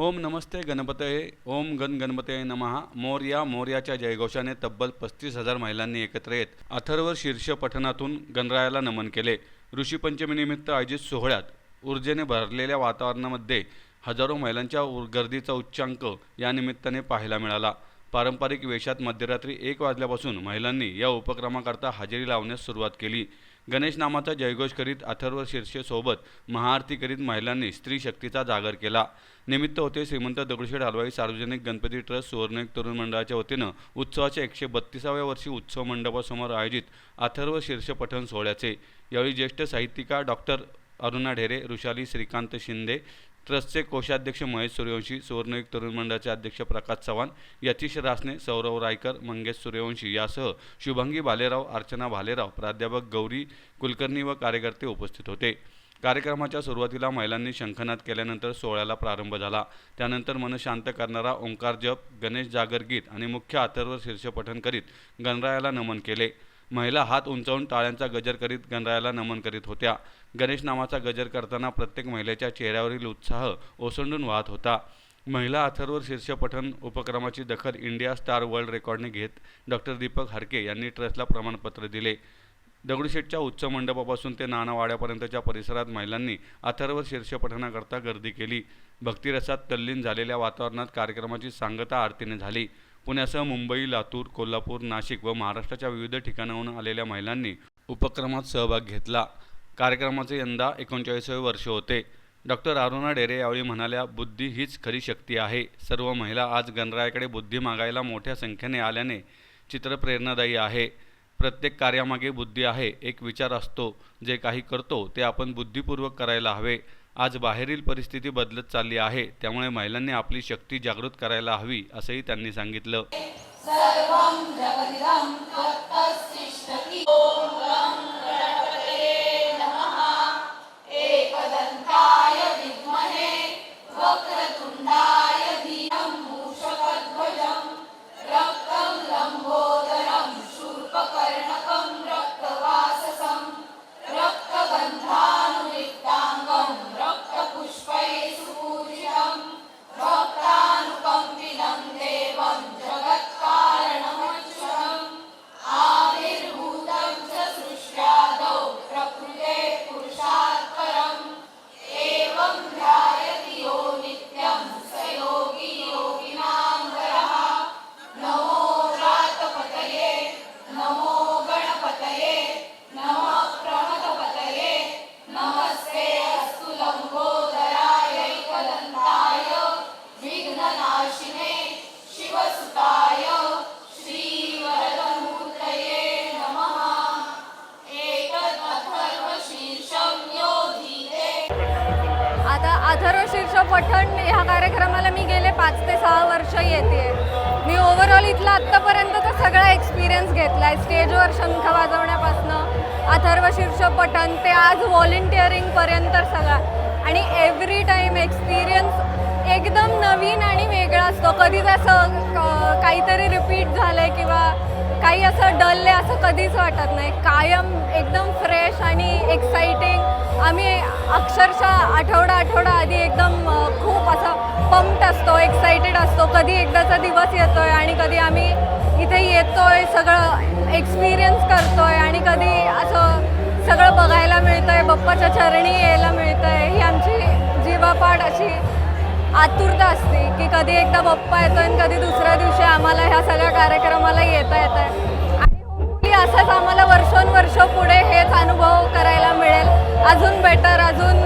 ओम नमस्ते गणपतये ओम गण गणपतये नमहा मोर्या मोर्याच्या जयघोषाने तब्बल पस्तीस हजार महिलांनी एकत्र येत अथर्व शीर्ष पठणातून गणरायाला नमन केले. ऋषीपंचमीनिमित्त आयोजित सोहळ्यात ऊर्जेने भरलेल्या वातावरणामध्ये हजारो महिलांच्या गर्दीचा उच्चांक या निमित्ताने पाहायला मिळाला. पारंपरिक वेशात मध्यरात्री एक वाजल्यापासून महिलांनी या उपक्रमाकरता हजेरी लावण्यास सुरुवात केली. गणेश नामाचा जयघोष करीत अथर्व शीर्षेसोबत महाआरती करीत महिलांनी स्त्री शक्तीचा जागर केला. निमित्त होते श्रीमंत दगडूशेठ हलवाई सार्वजनिक गणपती ट्रस्ट सुवर्णयुग तरुण मंडळाच्या वतीनं उत्सवाच्या एकशे बत्तीसाव्या वर्षी उत्सव मंडपासमोर आयोजित अथर्व शीर्ष पठण सोहळ्याचे. यावेळी ज्येष्ठ साहित्यिका डॉक्टर अरुणा ढेरे ऋषाली श्रीकांत शिंदे ट्रस्टचे कोषाध्यक्ष महेश सूर्यवंशी सुवर्णयुग तरुण मंडळाचे अध्यक्ष प्रकाश चव्हाण यतीश रासने सौरव रायकर मंगेश सूर्यवंशी यासह शुभांगी भालेराव अर्चना भालेराव प्राध्यापक गौरी कुलकर्णी व कार्यकर्ते उपस्थित होते. कार्यक्रमाच्या सुरुवातीला महिलांनी शंखनाद केल्यानंतर सोहळ्याला प्रारंभ झाला. त्यानंतर मन शांत करणारा ओंकार जप गणेश जागर गीत आणि मुख्य अथर्व शीर्ष पठण करीत गणरायाला नमन केले. महिला हात उंचावून टाळ्यांचा गजर करीत गणरायाला नमन करीत होत्या. गणेश नामाचा गजर करताना प्रत्येक महिलेच्या चेहऱ्यावरील उत्साह ओसंडून वाहत होता. महिला अथर्व शीर्षपठण उपक्रमाची दखल इंडिया स्टार वर्ल्ड रेकॉर्डने घेत डॉक्टर दीपक हरके यांनी ट्रस्टला प्रमाणपत्र दिले. दगडूशेठच्या उच्च मंडपापासून ते नानावाड्यापर्यंतच्या परिसरात महिलांनी अथर्व शीर्ष पठणाकरता गर्दी केली. भक्तिरसात तल्लीन झालेल्या वातावरणात कार्यक्रमाची सांगता आरतीने झाली. पुण्यासह मुंबई लातूर कोल्हापूर नाशिक व महाराष्ट्राच्या विविध ठिकाणाहून आलेल्या महिलांनी उपक्रमात सहभाग घेतला. कार्यक्रमाचे यंदा एकोणचाळीसावे वर्ष होते. डॉक्टर अरुणा डेरे यावेळी म्हणाल्या बुद्धी हीच खरी शक्ती आहे. सर्व महिला आज गणरायाकडे बुद्धी मागायला मोठ्या संख्येने आल्याने चित्र प्रेरणादायी आहे. प्रत्येक कार्यामागे बुद्धी आहे एक विचार असतो जे काही करतो ते आपण बुद्धिपूर्वक करायला हवे. आज बाहेरील परिस्थिती बदलत चालली आहे त्यामुळे महिलांनी आपली शक्ती जागृत करायला हवी असंही त्यांनी सांगितलं. वर्ष पठण ह्या कार्यक्रमाला मी गेले पाच ते सहा वर्ष येते. मी ओव्हरऑल इथला आत्तापर्यंतचा सगळा एक्सपिरियन्स घेतला आहे स्टेजवर शंख वाजवण्यापासनं अथर्व शीर्ष पठण ते आज व्हॉलेंटिअरिंगपर्यंत सगळा. आणि एव्हरी टाईम एक्सपिरियन्स एकदम नवीन आणि वेगळा असतो. कधीच असं काहीतरी रिपीट झालं आहे किंवा काही असं डलले असं कधीच वाटत नाही. कायम एकदम फ्रेश आणि एक्साइटिंग आम्ही अक्षरशः आठवडा आठवडा आधी एकदम खूप असं पंप्ड असतो एक्साइटेड असतो. कधी एकदाचा दिवस येतो आहे आणि कधी आम्ही इथे येतो आहे सगळं एक्सपिरियन्स करतो आहे आणि कधी असं सगळं बघायला मिळतं आहे बाप्पाच्या चरणी यायला मिळतं आहे ही आमची जीवापाड अशी आतुरता असते की कधी एकदा बाप्पा आहे आणि कधी दुसऱ्या दिवशी आम्हाला आम्हाला येता येत आहे. आणि होपफुली असंच आम्हाला वर्षोनवर्ष पुढे हेच अनुभव करायला मिळेल. अजून बेटर अजून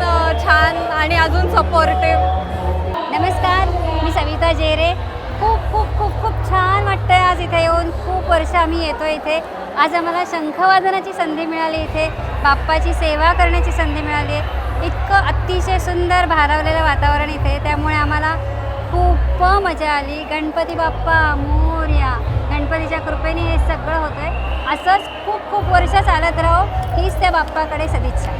छान आणि अजून सपोर्टिव्ह नमस्कार मी सविता जेरे. खूप खूप खूप खूप छान वाटतं आहे आज इथे येऊन. खूप वर्ष आम्ही येतो इथे. आज आम्हाला शंखवादनाची संधी मिळाली इथे. बाप्पाची सेवा करण्याची संधी मिळाली आहे. इतकं अतिशय सुंदर भारावलेलं वातावरण इथे. त्यामुळे आम्हाला खूप मजा आली. गणपती बाप्पा मोर्या. गणपतीच्या कृपेने हे सगळं होतं आहे असंच खूप खूप वर्ष चालत राहो. हीच त्या बाप्पाकडे सदिच्छा.